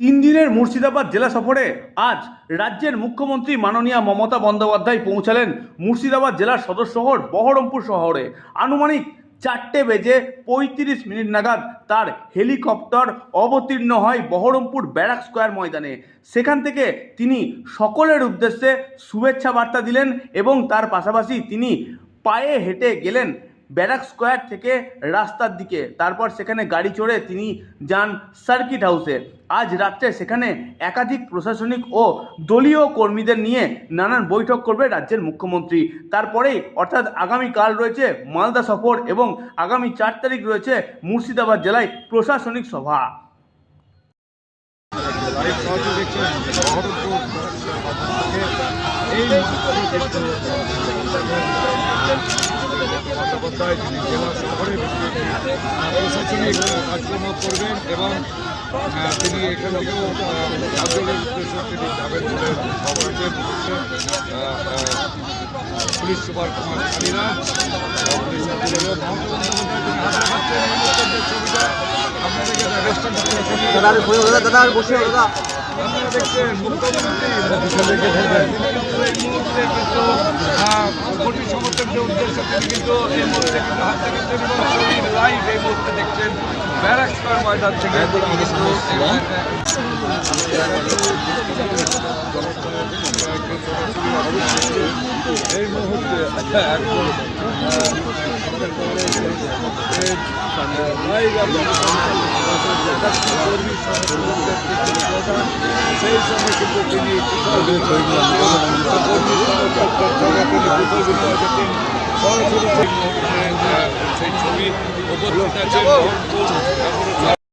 তিন দিনের মুর্শিদাবাদ জেলা সফরে আজ রাজ্যের মুখ্যমন্ত্রী মাননীয় মমতা বন্দ্যোপাধ্যায় পৌঁছালেন মুর্শিদাবাদ জেলার সদর শহর বহরমপুর শহরে। আনুমানিক চারটে বেজে পঁয়ত্রিশ মিনিট নাগাদ তার হেলিকপ্টার অবতীর্ণ হয় বহরমপুর ব্যারাক স্কোয়ার ময়দানে। সেখান থেকে তিনি সকলের উদ্দেশ্যে শুভেচ্ছা বার্তা দিলেন এবং তার পাশাপাশি তিনি পায়ে হেঁটে গেলেন ব্যারাক স্কোয়ার থেকে রাস্তার দিকে। তারপর সেখানে গাড়ি চড়ে তিনি যান সার্কিট হাউসে। আজ রাত্রে সেখানে একাধিক প্রশাসনিক ও দলীয় কর্মীদের নিয়ে নানান বৈঠক করবে রাজ্যের মুখ্যমন্ত্রী। তারপরেই অর্থাৎ আগামীকাল রয়েছে মালদা সফর এবং আগামী চার তারিখ রয়েছে মুর্শিদাবাদ জেলায় প্রশাসনিক সভা। এই যিনি জেলা শহরে প্রশাসনিক কাজকর্ম করবেন এবং তিনি এখান থেকেও উদ্দেশ্যে তিনি যাবেন বলে খবর পুলিশ সুপার কুমার পুলিশ ছবিটা আপনাদেরকে দাদা আমি বসে দাদা। আপনারা দেখছেন মুখ্যমন্ত্রী এই মুহূর্তে কিন্তু আহ, ভোটের সমর্থকদের উদ্দেশ্যে তিনি লাইভ এই মুহূর্তে দেখছেন থেকে এই মুহূর্তে সেই সময় কিন্তু তিনি সেই ছবি উপস্থিত আছেন